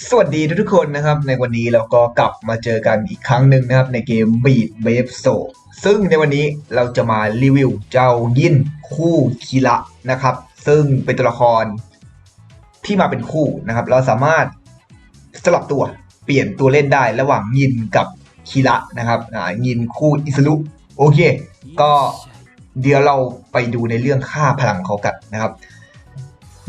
สวัสดีทุกๆคนนะครับ ในวันนี้เราก็กลับมาเจอกันอีกครั้งหนึ่งนะครับ ในเกม Beat Wave s o ซึ่งในวันนี้เราจะมารีวิวเจ้ายินคู่คีระนะครับ ซึ่งเป็นตัวละครที่มาเป็นคู่นะครับ เราสามารถสลับตัวเปลี่ยนตัวเล่นได้ระหว่างยินกับคีระนะครับอ่ายินคู่อิสรุโอเค ก็เดี๋ยวเราไปดูในเรื่องค่าพลังเขากันนะครับ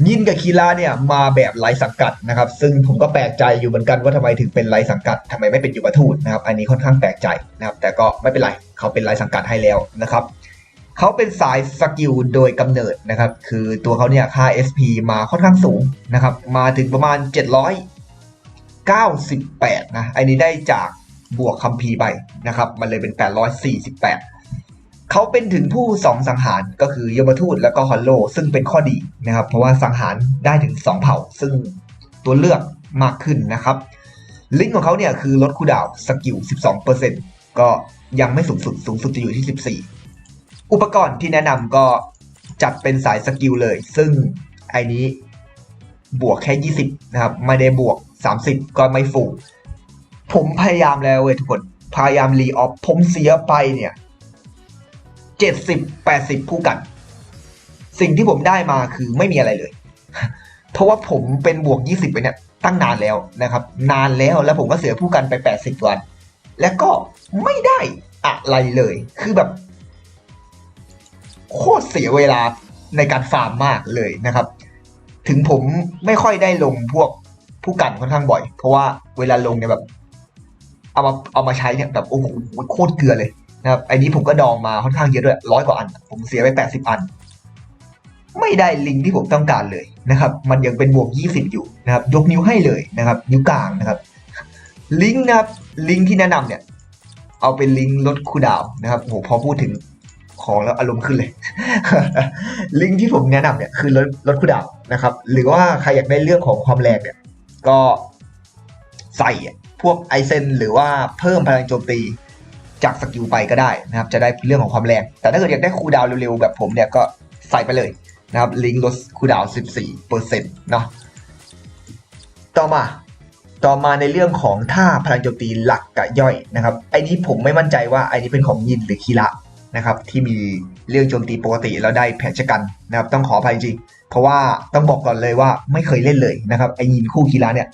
ยินกับคีราเนี่ยมาแบบไร้สังกัดนะครับ ซึ่งผมก็แปลกใจอยู่เหมือนกันว่าทำไมถึงเป็นไร้สังกัดทำไมไม่เป็นยุวทูตนะครับ อันนี้ค่อนข้างแปลกใจนะครับ แต่ก็ไม่เป็นไรเขาเป็นไร้สังกัดให้แล้วนะครับเขาเป็นสายสกิลโดยกำเนิดนะครับ คือตัวเขาเนี่ยค่า SP มาค่อนข้างสูงนะครับ มาถึงประมาณ 798 นะ อันนี้ได้จากบวกคัมภีร์ไปนะครับ มันเลยเป็น 848 เขาเป็นถึงผู้สองสังหารก็คือยมทูตแล้วก็ฮอลโล ซึ่งเป็นข้อดีนะครับ เพราะว่าสังหารได้ถึง 2 เผ่า ซึ่งตัวเลือกมากขึ้นนะครับ ลิงก์ของเขาเนี่ยคือลดคูดาวสกิล 12%ก็ยังไม่สูงสุดสูงสุดจะอยู่ที่ 14 อุปกรณ์ที่แนะนำก็จัดเป็นสายสกิลเลย ซึ่งไอ้นี้บวกแค่ 20 นะครับ ไม่ได้บวก 30 ก็ไม่ฟูผมพยายามแล้วเว้ยทุกคน พยายามรีออฟผมเสียไปเนี่ย เจ็ดสิบแปดสิบคู่กัน สิ่งที่ผมได้มาคือไม่มีอะไรเลย เพราะว่าผมเป็นบวกยี่สิบไปเนี่ยตั้งนานแล้วนะครับ นานแล้วแล้วผมก็เสียผู้กันไปแปดสิบวัน แล้วก็ไม่ได้อะไรเลย คือแบบโคตรเสียเวลาในการฟาร์มมากเลยนะครับ ถึงผมไม่ค่อยได้ลงพวกผู้กันค่อนข้างบ่อย เพราะว่าเวลาลงเนี่ยแบบ เอามาเอามาใช้เนี่ยแบบโอ้โหโคตรเกลือเลย นะครับไอ้นี้ผมก็ดองมาค่อนข้างเยอะด้วยร้อยกว่าอัน ผมเสียไป80อัน ไม่ได้ลิงก์ที่ผมต้องการเลยนะครับ มันยังเป็นบวก20อยู่นะครับ ยกนิ้วให้เลยนะครับ นิ้วกลางนะครับ ลิงก์นะครับ ลิงก์ที่แนะนำเนี่ย เอาเป็นลิงก์ลดคูดาวนะครับโหพอพูดถึงของแล้วอารมณ์ขึ้นเลย ลิงก์ที่ผมแนะนำเนี่ยคือลดลดคูดาวนะครับ หรือว่าใครอยากได้เรื่องของความแรงเนี่ย ก็ใส่พวกไอเซนหรือว่าเพิ่มพลังโจมตี จากสกิลไปก็ได้นะครับ จะได้เรื่องของความแรง แต่ถ้าเกิดอยากได้คูลดาวเร็วๆ แบบผมเนี่ยก็ใส่ไปเลยนะครับ ลิงก์ลดคูลดาว 14เเนต์เนาะต่อมาต่อมาในเรื่องของท่าพลังโจมตีหลักกับย่อยนะครับไอ้นี้ผมไม่มั่นใจว่าไอ้นี้เป็นของยินหรือคีระนะครับที่มีเรื่องโจมตีปกติแล้วได้แผลชะกันนะครับต้องขออภัยจริง เพราะว่าต้องบอกก่อนเลยว่าไม่เคยเล่นเลยนะครับไอ้ยินคู่คีระเนี่ย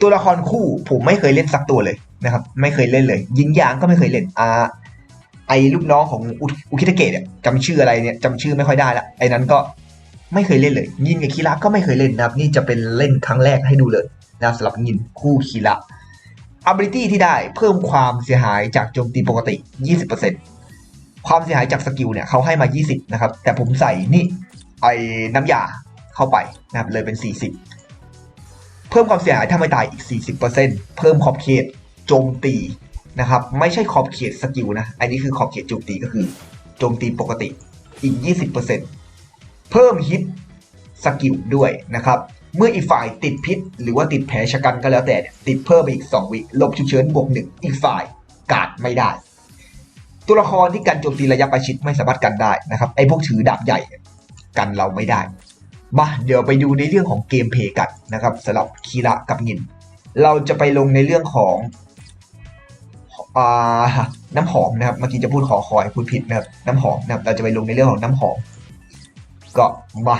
ตัวละครคู่ผมไม่เคยเล่นสักตัวเลย นะครับ ไม่เคยเล่นเลย ยิงยางก็ไม่เคยเล่นอ่าไอ้ลูกน้องของอุคิตาเกะเนี่ยจำชื่ออะไรเนี่ยจำชื่อไม่ค่อยได้ละไอ้นั้นก็ไม่เคยเล่นเลย ยินกับคีระก็ไม่เคยเล่นนะครับ นี่จะเป็นเล่นครั้งแรกให้ดูเลยนะครับสำหรับยินคู่คีระ ability ที่ได้เพิ่มความเสียหายจากโจมตีปกติ 20%ความเสียหายจากสกิลเนี่ยเขาให้มา 20 นะครับ แต่ผมใส่นี่ไอ้น้ำยาเข้าไปนะครับเลยเป็น 40 เพิ่มความเสียหายถ้าไม่ตายอีก 40%เพิ่มขอบเขต โจมตีนะครับ ไม่ใช่ขอบเขตสกิลนะ อันนี้คือขอบเขตโจมตีก็คือ โจมตีปกติอีก 20%เพิ่มฮิตสกิลด้วยนะครับ เมื่ออีกฝ่ายติดพิษ หรือว่าติดแผลชะกันก็แล้วแต่ ติดเพิ่มไปอีก 2 วิลบฉุกเฉินบวกหนึ่งอีกฝ่ายกาดไม่ได้ ตัวละครที่กันโจมตีระยะประชิดไม่สามารถกันได้นะครับไอ้พวกถือดาบใหญ่กันเราไม่ได้มาเดี๋ยวไปดูในเรื่องของเกมเพย์กันนะครับสำหรับคีระกับยิน เราจะไปลงในเรื่องของ น้ำหอมนะครับ เมื่อกี้จะพูดขอคอยพูดผิดนะครับ น้ำหอมนะครับ เราจะไปลงในเรื่องของน้ำหอม ก็มา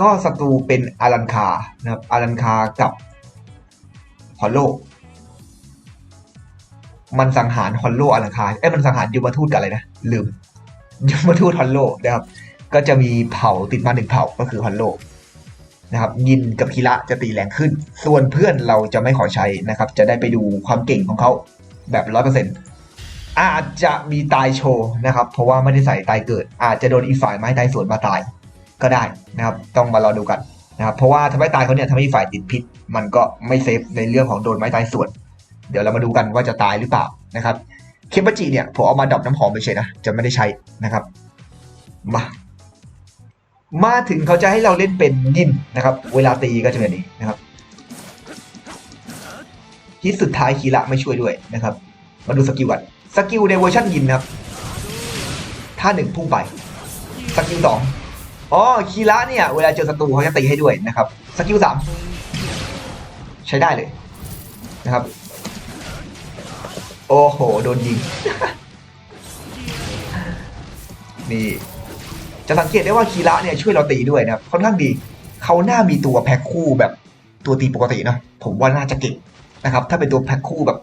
ก็ศัตรูเป็นอารันคา นะครับ อารันคากับฮอลโล มันสังหารฮอลโลอารันคา เอ้ย มันสังหารยูมาทูตกันอะไรนะ ลืมยูมาทูตฮอลโลนะครับ ก็จะมีเผ่าติดมาหนึ่งเผ่าก็คือฮอลโลนะครับยินกับคีระจะตีแรงขึ้น ส่วนเพื่อนเราจะไม่ขอใช้นะครับ จะได้ไปดูความเก่งของเขา แบบร้อยเปอร์เซ็นต์อาจจะมีตายโชว์นะครับ เพราะว่าไม่ได้ใส่ตายเกิด อาจจะโดนอีกฝ่ายไม้ตายสวนมาตายก็ได้นะครับ ต้องมารอดูกันนะครับเพราะว่าทำให้ตายเขาเนี่ยทำให้อีกฝ่ายติดพิษ มันก็ไม่เซฟในเรื่องของโดนไม้ตายสวน เดี๋ยวเรามาดูกันว่าจะตายหรือเปล่านะครับ เคปจิเนี่ยผมเอามาดับน้ำหอมไปเฉยนะจะไม่ได้ใช้นะครับมามาถึงเขาจะให้เราเล่นเป็นยินนะครับ เวลาตีก็จะเป็นแบบนี้นะครับ ฮิตสุดท้ายคีระไม่ช่วยด้วยนะครับ มาดูสกิลก่อนสกิลในเวอร์ชันยินนะครับท่าหนึ่งพุ่งไปสกิลสองอ๋อคีระเนี่ยเวลาเจอศัตรูเขาจะตีให้ด้วยนะครับสกิลสามใช้ได้เลยนะครับ โอ้โห โดนยิง นี่ จะสังเกตได้ว่าคีระเนี่ยช่วยเราตีด้วยนะครับค่อนข้างดี เขาหน้ามีตัวแพ็คคู่แบบตัวตีปกตินะ ผมว่าน่าจะเก่ง นะครับ ถ้าเป็นตัวแพ็คคู่แบบ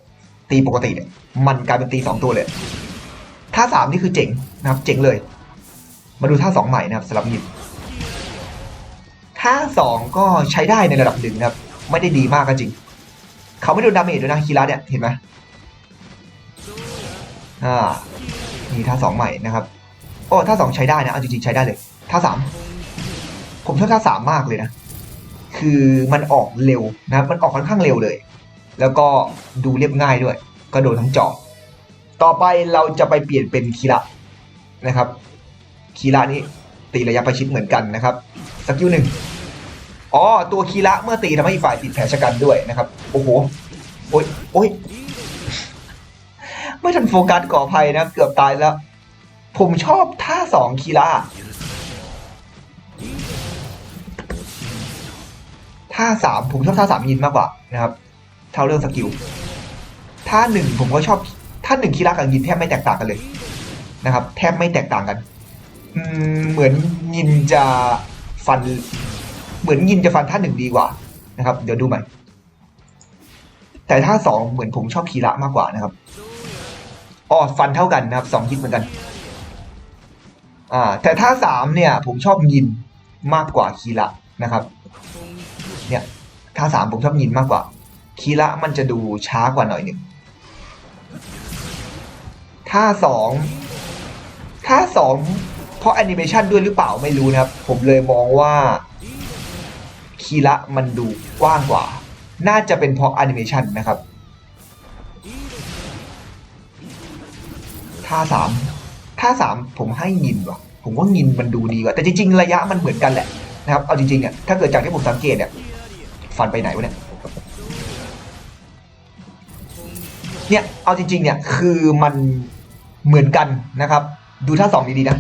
ตีปกติเนี่ยมันกลายเป็นตีสองตัวเลยท่าสามนี่คือเจ๋งนะครับ เจ๋งเลย มาดูท่าสองใหม่นะครับสำหรับยินท่าสองก็ใช้ได้ในระดับหนึ่งนะครับ ไม่ได้ดีมากก็จริง เขาไม่โดนดาเมจด้วยนะคีระเนี่ยเห็นไหมอ่ามีท่าสองใหม่นะครับโอ้ท่าสองใช้ได้นะเอาจริงๆใช้ได้เลยท่าสามผมชอบท่าสามมากเลยนะคือมันออกเร็วนะครับมันออกค่อนข้างเร็วเลย แล้วก็ดูเรียบง่ายด้วย ก็โดนทั้งจอบต่อไปเราจะไปเปลี่ยนเป็นคีระนะครับคีระนี้ตีระยะประชิดเหมือนกันนะครับสกิลหนึ่งอ๋อตัวคีระเมื่อตีทำให้อีกฝ่ายติดแผลชะกันด้วยนะครับ โอ้โหโอ้ยโอ้ยไม่ทันโฟกัสก่อภัยนะเกือบตายแล้ว ผมชอบท่าสองคีระท่าสามผมชอบท่าสามยินมากกว่านะครับ เท่าเรื่องสกิลท่าหนึ่งผมก็ชอบท่าหนึ่งคีระกับยินแทบไม่แตกต่างกันเลยนะครับ แทบไม่แตกต่างกัน อืมเหมือนยินจะฟัน เหมือนยินจะฟันท่าหนึ่งดีกว่านะครับ เดี๋ยวดูใหม่ แต่ท่าสองเหมือนผมชอบคีระมากกว่านะครับอ๋อฟันเท่ากันนะครับสองฮิตเหมือนกัน อ่า แต่ท่าสามเนี่ย ผมชอบยินมากกว่าคีระนะครับ เนี่ยท่าสามผมชอบยินมากกว่า คีระมันจะดูช้ากว่าหน่อยหนึ่งท่าสองท่าสองเพราะแอนิเมชันด้วยหรือเปล่าไม่รู้นะครับ ผมเลยมองว่าคีระมันดูกว้างกว่า น่าจะเป็นเพราะแอนิเมชันนะครับท่าสามท่าสามผมให้ยินว่ะ ผมว่ายินมันดูดีกว่า แต่จริงๆ ระยะมันเหมือนกันแหละนะครับ เอาจริงๆเนี่ยถ้าเกิดจากที่ผมสังเกตเนี่ย ฟันไปไหนวะเนี่ย เนี่ย เอาจริง ๆ เนี่ย คือมันเหมือนกันนะครับ ดูท่าสองดีๆนะ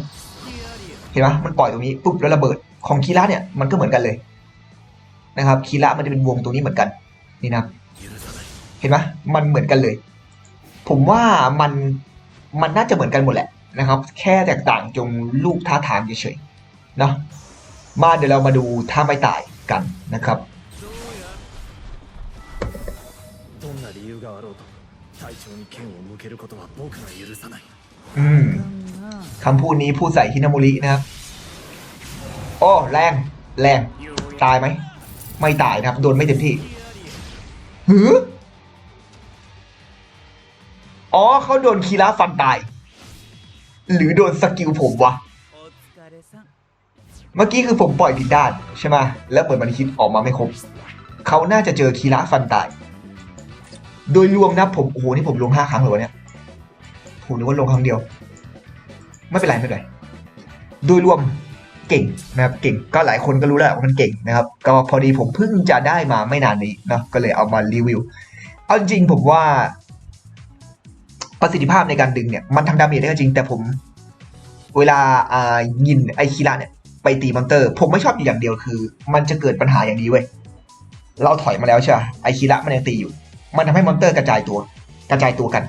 เห็นไหมมันปล่อยตรงนี้ปุ๊บแล้วระเบิด ของคีระเนี่ยมันก็เหมือนกันเลยนะครับ คีระมันจะเป็นวงตรงนี้เหมือนกัน นี่นะ เห็นไหมมันเหมือนกันเลย ผมว่ามัน มันน่าจะเหมือนกันหมดแหละนะครับ แค่แตกต่างตรงลูกท่าทางเฉยๆเนาะ มาเดี๋ยวเรามาดูท่าไม่ตายกันนะครับ どんな理由があろうと 隊長に剣を向けることは僕が許さない อืมคำพูดนี้พูดใส่ฮินามุรินะครับ โอ้ แรง แรง ตายไหม ไม่ตายนะครับ โดนไม่เต็มที่หืออ๋อเขาโดนคีระฟันตาย หรือโดนสกิลผมวะ เมื่อกี้คือผมปล่อยผิดด้านใช่ไหมแล้วเปิดมันคิดออกมาไม่ครบ เขาน่าจะเจอคีระฟันตาย โดยรวมนะผมโอ้โหนี่ผมลงห้าครั้งเลยวะเนี่ยผมนึกว่าลงครั้งเดียว ไม่เป็นไรไม่เป็นไรโดยรวมเก่งนะครับเก่งก็หลายคนก็รู้แล้วว่ามันเก่งนะครับ ก็พอดีผมเพิ่งจะได้มาไม่นานนี้นะก็เลยเอามารีวิว เอาจริงผมว่าประสิทธิภาพในการดึงเนี่ยมันทำดาเมจได้ก็จริง แต่ผม เวลาอ่ายินไอคีระเนี่ยไปตีมอนเตอร์ ผมไม่ชอบอยู่อย่างเดียวคือ มันจะเกิดปัญหาอย่างนี้เว้ยเราถอยมาแล้วใช่ไหมไอคีระมันยังตีอยู่ มันทำให้มอนเตอร์กระจายตัว กระจายตัวกัน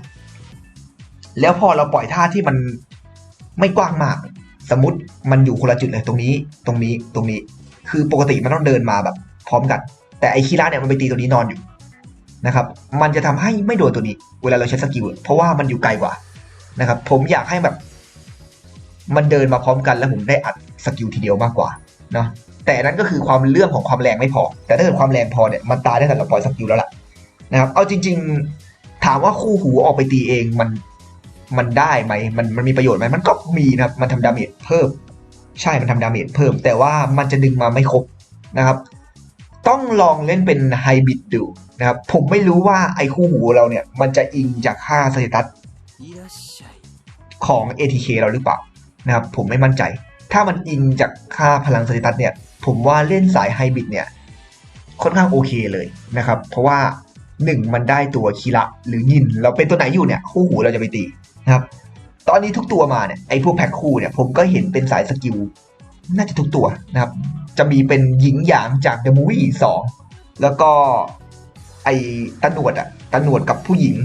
แล้วพอเราปล่อยท่าที่มันไม่กว้างมาก สมมติมันอยู่คนละจุดเลย ตรงนี้ ตรงนี้ ตรงนี้ คือปกติมันต้องเดินมาแบบ พร้อมกัน แต่ไอคีระเนี่ยมันไปตีตัวนี้นอนอยู่นะครับ มันจะทำให้ไม่โดนตัวนี้ เวลาเราใช้สกิล เพราะว่ามันอยู่ไกลกว่านะครับ ผมอยากให้แบบ มันเดินมาพร้อมกันแล้วผมได้อัดสกิลทีเดียวมากกว่าเนาะแต่นั้นก็คือความเรื่องของความแรงไม่พอ แต่ถ้าเกิดความแรงพอเนี่ยมันตายได้แต่เราปล่อยสกิลแล้วล่ะ นะครับ เอาจริง ๆ ถามว่าคู่หูออกไปตีเองมันมันได้ไหมมันมันมีประโยชน์ไหมมันก็มีนะครับ มันทำดาเมจเพิ่ม ใช่มันทำดาเมจเพิ่ม แต่ว่ามันจะดึงมาไม่ครบนะครับ ต้องลองเล่นเป็นไฮบริดดูนะครับ ผมไม่รู้ว่าไอ้คู่หูเราเนี่ย มันจะอิงจากค่าสเตตัสของ ATK เราหรือเปล่านะครับ ผมไม่มั่นใจ ถ้ามันอิงจากค่าพลังสเตตัสเนี่ย ผมว่าเล่นสายไฮบริดเนี่ยค่อนข้างโอเคเลยนะครับ เพราะว่า หนึ่งมันได้ตัวคีระหรือยินเราเป็นตัวไหนอยู่เนี่ยคู่หูเราจะไปตีนะครับ ตอนนี้ทุกตัวมาเนี่ยไอ้พวกแพ็คคู่เนี่ยผมก็เห็นเป็นสายสกิลน่าจะทุกตัวนะครับ จะมีเป็นหญิงหยางจาก The Movie 2แล้วก็ไอ้ตาหนวดอะตาหนวดกับผู้หญิง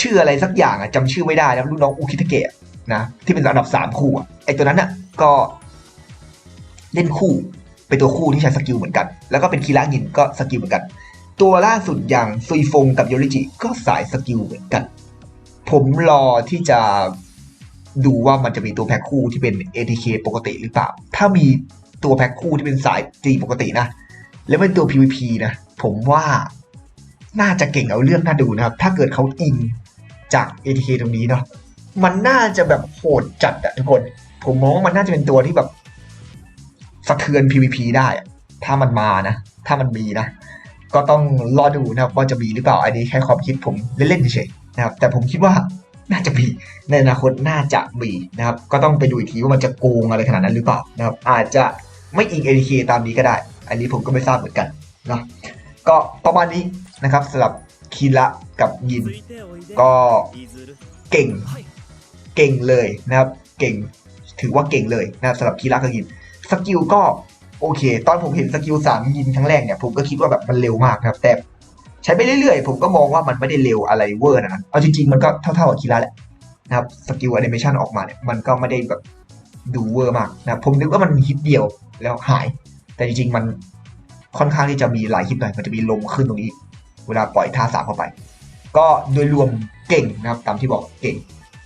ชื่ออะไรสักอย่างอะจำชื่อไม่ได้นะลูกน้องอุคิทเกะนะที่เป็นอันดับสามคู่อะไอ้ตัวนั้นอะก็เล่นคู่เป็นตัวคู่ที่ใช้สกิลเหมือนกัน แล้วก็เป็นคีระงินก็สกิลเหมือนกัน ตัวล่าสุดอย่างซุยฟงกับโยริจิก็สายสกิลเหมือนกัน ผมรอที่จะดูว่ามันจะมีตัวแพ็คคู่ที่เป็น ATK ปกติหรือเปล่า ถ้ามีตัวแพ็คคู่ที่เป็นสายจีปกตินะ แล้วเป็นตัว PVP นะ ผมว่าน่าจะเก่งเอาเรื่องน่าดูนะครับ ถ้าเกิดเขาอิงจาก ATK ตรงนี้เนาะ มันน่าจะแบบโหดจัดอะทุกคน ผมมองว่ามันน่าจะเป็นตัวที่แบบสะเทือน PVP ได้ ถ้ามันมานะ ถ้ามันมีนะ ก็ต้องรอดูนะครับว่าจะมีหรือเปล่าอันนี้แค่ความคิดผมเล่นๆเฉยๆนะครับแต่ผมคิดว่าน่าจะมีในอนาคตน่าจะมีนะครับก็ต้องไปดูอีกทีว่ามันจะโกงอะไรขนาดนั้นหรือเปล่านะครับอาจจะไม่อิง ATK ตามนี้ก็ได้ อันนี้ผมก็ไม่ทราบเหมือนกันเนาะก็ประมาณนี้นะครับสำหรับคีระกับยินก็เก่งเก่งเลยนะครับ เก่งถือว่าเก่งเลยนะครับสำหรับคีระกับยินสกิลก็ โอเค ตอนผมเห็นสกิลสามยินครั้งแรกเนี่ยผมก็คิดว่าแบบมันเร็วมากครับ แต่ใช้ไปเรื่อยๆ ผมก็มองว่ามันไม่ได้เร็วอะไรเวอร์นะเอาจริงๆ มันก็เท่าๆกับคีระแหละนะครับสกิลแอนิเมชันออกมาเนี่ยมันก็ไม่ได้แบบดูเวอร์มากนะผมนึกว่ามันฮิตเดียวแล้วหาย แต่จริงๆมันค่อนข้างที่จะมีหลายฮิตหน่อยมันจะมีลมขึ้นตรงนี้ เวลาปล่อยท่าสามเข้าไป ก็โดยรวมเก่งนะครับ ตามที่บอกเก่ง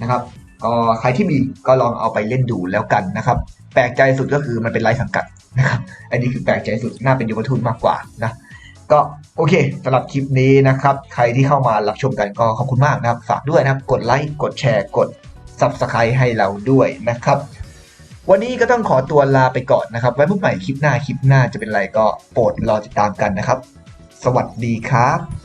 นะครับ ก็ใครที่มีก็ลองเอาไปเล่นดูแล้วกันนะครับ แปลกใจสุดก็คือมันเป็นไร้สังกัด นะครับ อันนี้คือแปลกใจสุด น่าเป็นยุวทุนมากกว่านะ ก็โอเคสำหรับคลิปนี้นะครับ ใครที่เข้ามารับชมกันก็ขอบคุณมากนะครับ ฝากด้วยนะครับ กดไลค์ กดแชร์ กด Subscribe ให้เราด้วยนะครับ วันนี้ก็ต้องขอตัวลาไปก่อนนะครับ ไว้พบใหม่คลิปหน้า คลิปหน้าจะเป็นอะไรก็โปรดรอติดตามกันนะครับ สวัสดีครับ